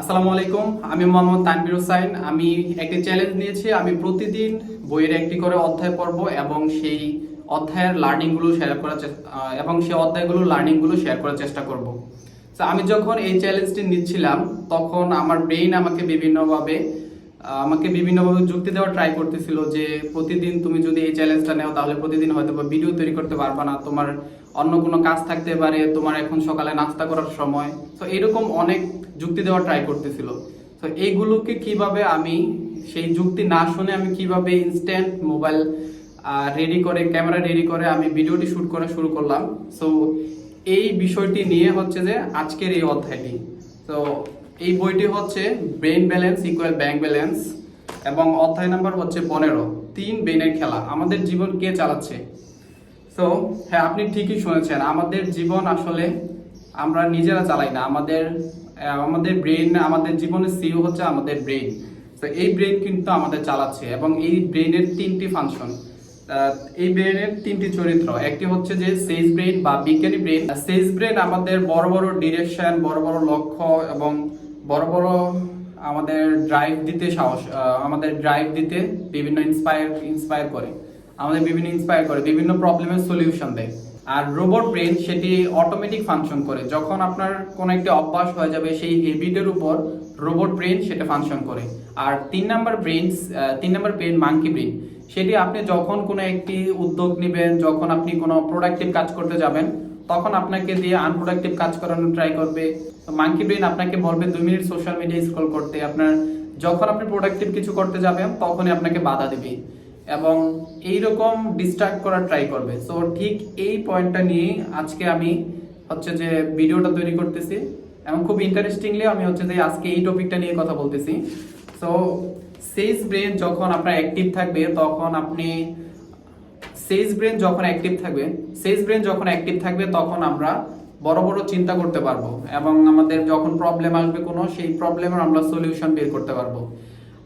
আসসালামু আলাইকুম, আমি মোহাম্মদ তানবির হোসাইন। আমি একটি চ্যালেঞ্জ নিয়েছি, আমি প্রতিদিন বইয়ের একটি করে অধ্যায় পড়ব এবং সেই অধ্যায়ের লার্নিংগুলো শেয়ার করার এবং সেই অধ্যায়গুলো লার্নিংগুলো শেয়ার করার চেষ্টা করব। তো আমি যখন এই চ্যালেঞ্জটি নিচ্ছিলাম, তখন আমার ব্রেইন আমাকে বিভিন্নভাবে আমাকে বিভিন্নভাবে যুক্তি দেওয়ার ট্রাই করতেছিল যে প্রতিদিন তুমি যদি এই চ্যালেঞ্জটা নেও, তাহলে প্রতিদিন হয়তো বা ভিডিও তৈরি করতে পারবে না। তোমার অন্য কোনো কাজ থাকতে পারে, তোমার এখন সকালে নাস্তা করার সময়। তো এরকম অনেক যুক্তি দেওয়ার ট্রাই করতেছিল। তো এইগুলোকে কীভাবে আমি, সেই যুক্তি না শুনে আমি কীভাবে ইনস্ট্যান্ট মোবাইল রেডি করে ক্যামেরা রেডি করে আমি ভিডিওটি শুট করা শুরু করলাম। সো এই বিষয়টি নিয়ে হচ্ছে যে আজকের এই অধ্যায়টি। তো এই বইটি হচ্ছে brain balance equal bank balance এবং অধ্যায় নাম্বার হচ্ছে পনেরো, তিন ব্রেনের খেলা। আমাদের জীবন কে চালাচ্ছে? তো হ্যাঁ আপনি ঠিকই শুনেছেন। আমাদের জীবন আসলে আমরা নিজেরা চালাই না। আমাদের আমাদের ব্রেন আমাদের জীবনের সিও হচ্ছে আমাদের ব্রেন তো এই ব্রেন কিন্তু আমাদের চালাচ্ছে এবং এই ব্রেনের তিনটি ফাংশন এই ব্রেনের তিনটি চরিত্র। একটি হচ্ছে যে সেজ ব্রেন বা বিজ্ঞানী ব্রেন সেজ ব্রেন আমাদের বড় বড় ডিরেকশন বড় বড় লক্ষ্য এবং বড় বড় আমাদের ড্রাইভ দিতে সাহস আমাদের ড্রাইভ দিতে বিভিন্ন ইন্সপায়ার ইন্সপায়ার করে। আমাদের বিভিন্ন ইন্সপায়ার করে, বিভিন্ন প্রবলেমের সলিউশন দেয়। আর রোবট ব্রেন সেটি অটোমেটিক ফাংশন করে। যখন আপনার কোনো একটি অভ্যাস হয়ে যাবে, সেই হেবিটের উপর রোবট ব্রেন সেটা ফাংশন করে। আর তিন নাম্বার ব্রেন তিন নাম্বার ব্রেন মাঙ্কি ব্রেন সেটি আপনি যখন কোনো একটি উদ্যোগ নেবেন, যখন আপনি কোনো প্রোডাক্টিভ কাজ করতে যাবেন, তখন আপনাকে দিয়ে আনপ্রোডাক্টিভ কাজ করানোর ট্রাই করবে। মাঙ্কি ব্রেন আপনাকে বলবে, দুই মিনিট সোশ্যাল মিডিয়া স্ক্রল করতে। আপনার, যখন আপনি প্রোডাক্টিভ কিছু করতে যাবেন, তখনই আপনাকে বাধা দিবে। এবং এইরকম ডিস্ট্রাক্ট করার ট্রাই করবে। সো ঠিক এই পয়েন্টটা নিয়ে আজকে আমি হচ্ছে যে ভিডিওটা তৈরি করতেছি এবং খুব ইন্টারেস্টিংলি আমি হচ্ছে যে আজকে এই টপিকটা নিয়ে কথা বলতেছি। সো সেইস ব্রেন যখন আপনার অ্যাক্টিভ থাকবে, তখন আপনি সেজ ব্রেন যখন অ্যাক্টিভ থাকবে সেজ ব্রেন যখন অ্যাক্টিভ থাকবে, তখন আমরা বড় বড় চিন্তা করতে পারব এবং আমাদের যখন প্রবলেম আসবে কোনো, সেই প্রবলেমের আমরা সলিউশন বের করতে পারব।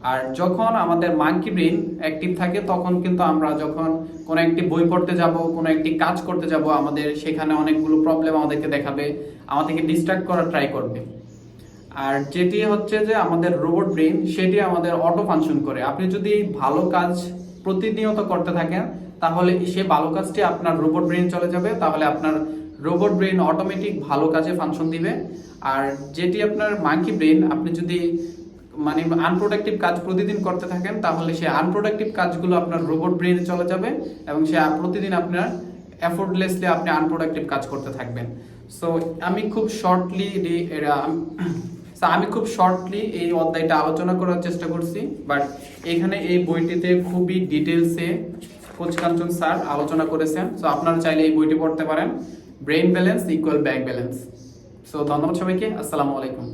আর যখন আমাদের মাঙ্কি ব্রেন অ্যাক্টিভ থাকে, তখন কিন্তু আমরা যখন কোনো একটি বই পড়তে যাব, কোনো একটি কাজ করতে যাব, আমাদের সেখানে অনেকগুলো প্রবলেম আমাদেরকে দেখাবে, আমাদেরকে ডিস্ট্রাক্ট করার ট্রাই করবে। আর যেটি হচ্ছে যে আমাদের রোবট ব্রেন সেটি আমাদের অটো ফাংশন করে। আপনি যদি ভালো কাজ প্রতিনিয়ত করতে থাকেন, তাহলে সে ভালো কাজটি আপনার রোবট ব্রেন চলে যাবে, তাহলে আপনার রোবট ব্রেন অটোমেটিক ভালো কাজে ফাংশন দিবে। আর যেটি আপনার মাঙ্কি ব্রেন আপনি যদি মানে আনপ্রোডাক্টিভ কাজ প্রতিদিন করতে থাকেন, তাহলে সেই আনপ্রোডাক্টিভ কাজগুলো আপনার রোবট ব্রেনে চলে যাবে এবং সে প্রতিদিন আপনার এফোর্টলেসলি আপনি আনপ্রোডাক্টিভ কাজ করতে থাকবেন। সো আমি খুব শর্টলি আমি খুব শর্টলি এই অধ্যায়টা আলোচনা করার চেষ্টা করছি বাট এখানে এই বইটিতে খুবই ডিটেলসে কোচ কাঞ্চন স্যার আলোচনা করেছেন। সো আপনারা চাইলে এই বইটি পড়তে পারেন। Brain balance equal bank balance so ধন্যবাদ সবাইকে। আসসালামু আলাইকুম।